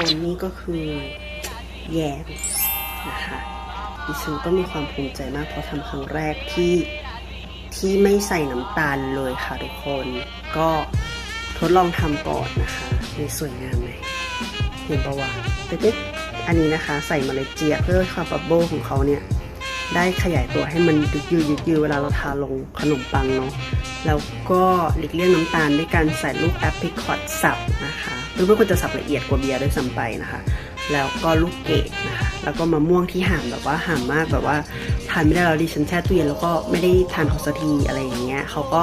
คนนี่ก็คือแยมนะคะดิฉันก็มีความภูมิใจมากเพราะทำครั้งแรกที่ที่ไม่ใส่น้ำตาลเลยค่ะทุกคน ก็ทดลองทำก่อนนะคะนี่สวยงามไหมเห็นประวัติตึ๊ดๆอันนี้นะคะ ใส่เมล็ดเจียเพื่อความบับเบิ้ลของเขาเนี่ย ได้ขยายตัวให้มันยึกยืดยืดเวลาเราทาลงขนมปังเนาะแล้วก็หลีกเลี่ยงน้ำตาลด้วยการใส่ลูกแอปริคอตสับนะคะหรือว่าควรจะสับละเอียดกว่าเบียร์ด้วยซ้ำไปนะคะ แล้วก็ลูกเกดนะคะแล้วก็มะม่วงที่ห่ามแบบว่าห่ามมากแบบว่าทานไม่ได้แล้วดิฉันแช่ตู้เย็นแล้วก็ไม่ได้ทานเขาสักทีอะไรอย่างเงี้ยเขาก็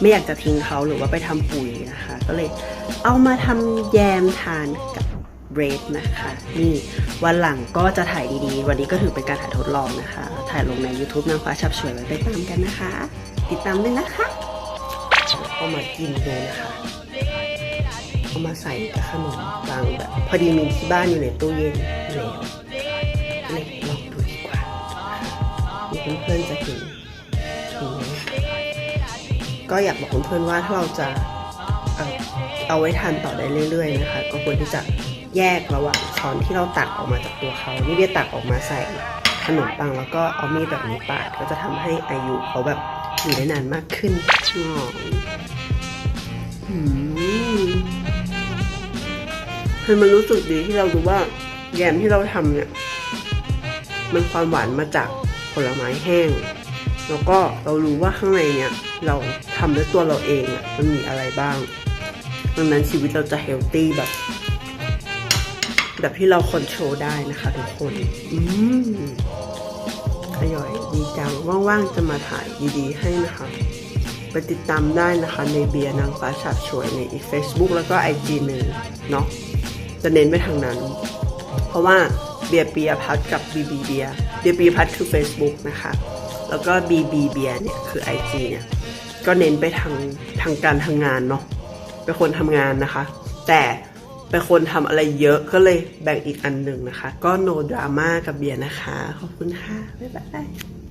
ไม่อยากจะทิ้งเขาหรือว่าไปทำปุ๋ยนะคะ ก็เลยเอามาทำแยมทานกับ เรดนะคะนี่วันหลังก็จะถ่ายดีๆ วันนี้ก็ถือเป็นการถ่ายทดลองนะคะ ถ่ายลงใน YouTube นางฟ้าฉับฉวยไว้ไปตามกันนะคะ ติดตามด้วยนะคะเอามากินดูนะคะเอามาใส่กับขนมปังแบบพอดีมีที่บ้านอยู่ในตู้เย็นแล้วเลยลองดูดีกว่านี่เพื่อนๆจะเห็นเห็นไหมก็อยากบอกเพื่อนๆว่าถ้าเราจะเอาเอาไว้ทานต่อได้เรื่อยๆนะคะ ก็ควรที่จะ แยกระหว่างช้อนที่เราตักออกมาจากตัวเขา นี่เบียตักออกมาใส่ขนมปังแล้วก็เอามีดแบบนี้ปาดก็จะทำให้อายุเขาแบบอยู่ได้นานมากขึ้นอืมคือมันรู้สึกดีที่เรารู้ว่าแยมที่เราทำเนี่ย มันความหวานมาจากผลไม้แห้ง แล้วก็เรารู้ว่าข้างในเนี่ย เราทำด้วยตัวเราเองอะมันมีอะไรบ้างดังนั้นชีวิตเราจะเฮลตี้แบบ แบบที่เราคอนโทรลได้นะคะทุกคน อืมอร่อยดีจัง ว่างๆจะมาถ่ายดีๆให้นะคะ ไปติดตามได้นะคะ ในเบียร์นางฟ้าฉาบฉวยในอีก Facebook แล้วก็ IG หนึ่งเนาะจะเน้นไปทางนั้น เพราะว่าเบียร์ปียพัทกับบีบีเบียร์เบียร์ปียพัทคือ Facebook นะคะ แล้วก็บีบีเบียร์เนี่ยคือ IG เนี่ยก็เน้นไปทางทางการทำงานเนาะเป็นคนทำงานนะคะ แต่ เป็นคนทำอะไรเยอะก็เลยแบ่งอีกอันหนึ่งนะคะ ก็โนดราม่ากับเบียร์นะคะ ขอบคุณค่ะ บ๊ายบาย